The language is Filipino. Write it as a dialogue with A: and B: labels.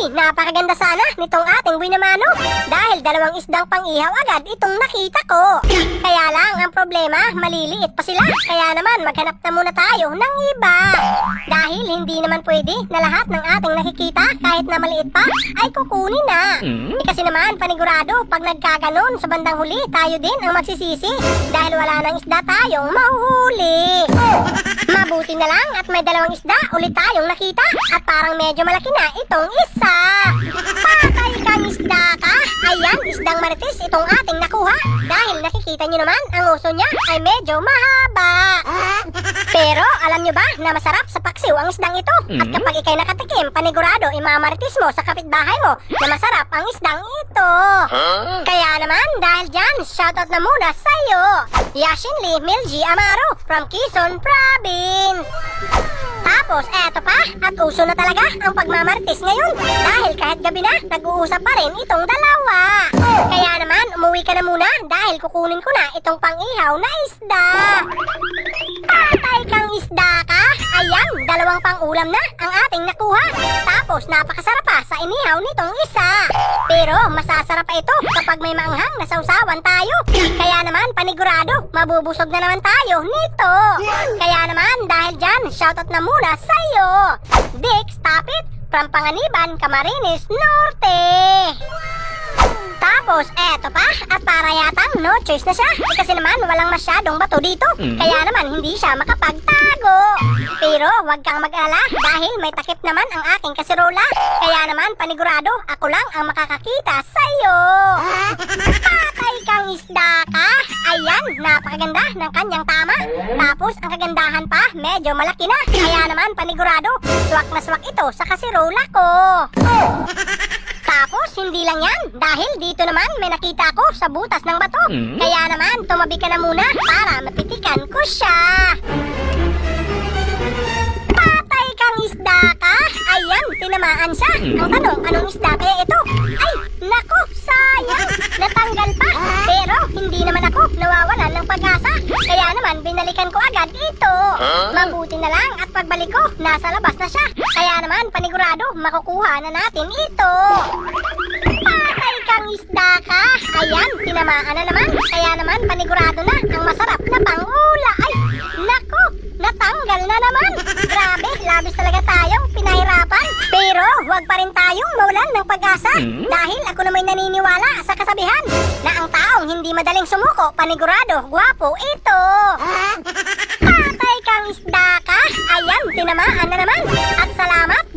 A: Uy, napakaganda sana nitong ating winamano dahil dalawang isdang pang-ihaw agad itong nakita ko. Kaya lang, ang problema, maliliit pa sila. Kaya naman, maghanap na muna tayo ng iba. Dahil hindi naman pwede na lahat ng ating nakikita, kahit na maliit pa, ay kukunin na. Eh, kasi naman, panigurado, pag nagkaganon sa bandang huli, tayo din ang magsisisi. Dahil wala nang isda tayong mahuhuli. Mabuti na lang at may dalawang isda ulit tayong nakita at parang medyo malaki na itong isa. Patay kang isda ka! Ayan, isdang marites itong ating nakuha. Dahil nakikita nyo naman, ang uso niya ay medyo mahaba. Pero alam nyo ba na masarap sa paksiw ang isdang ito? At kapag ikay nakatikim, panigurado imamaritis mo sa kapitbahay mo na masarap ang isdang ito. Kaya naman, dahil dyan, shoutout na muna sa'yo. Yashin Lee Milji Amaro from Quezon Province. Tapos, eto pa, at uso na talaga ang pagmamartis ngayon. Dahil kahit gabi na, nag-uusap pa rin itong dalawa. Kaya naman, umuwi ka na muna dahil kukunin ko na itong pang-ihaw na isda. Dalawang pang-ulam na ang ating nakuha. Tapos, napakasarap pa sa inihaw nitong isa. Pero, masasarap pa ito kapag may maanghang na sausawan tayo. Kaya naman, panigurado, mabubusog na naman tayo nito. Kaya naman, dahil dyan, shoutout na muna sa'yo. Dick, stop it! From Panganiban, Camarines Norte. Tapos, eto pa, at para yatang no choice na siya. Eh, kasi naman, walang masyadong bato dito. Kaya naman, hindi siya makapagtago. Pero, wag kang mag-ala dahil may takip naman ang aking kasirola. Kaya naman, panigurado, ako lang ang makakakita sa'yo. Patay kang isda ka. Ayan, napakaganda ng kanyang tama. Tapos, ang kagandahan pa, medyo malaki na. Kaya naman, panigurado, swak na swak ito sa kasirola ko. Hindi lang yan. Dahil dito naman may nakita ko sa butas ng bato. Kaya naman, tumabi ka na muna para mapitikan ko siya. Patay kang isda ka? Ayan, tinamaan siya. Ang tanong, anong isda kaya ito? Ay, naku, sayang. Natanggal pa. Pero, hindi naman ako nawawalan ng pag-asa. Kaya naman, binalikan ko agad ito. Mabuti na lang at pagbalik ko, nasa labas na siya. Kaya naman, panigurado, makukuha na natin ito. Patay kang isda ka! Ayan, tinamaan na naman. Kaya naman, panigurado na ang masarap na pangula. Ay, nako, natanggal na naman. Grabe, labis talaga tayong pinahirapan. Pero, huwag pa rin tayong mawalan ng pag-asa. Dahil ako naman naniniwala sa kasabihan na ang taong hindi madaling sumuko, panigurado, gwapo ito. Patay kang isda ka! Ayan, tinamaan na naman. At salamat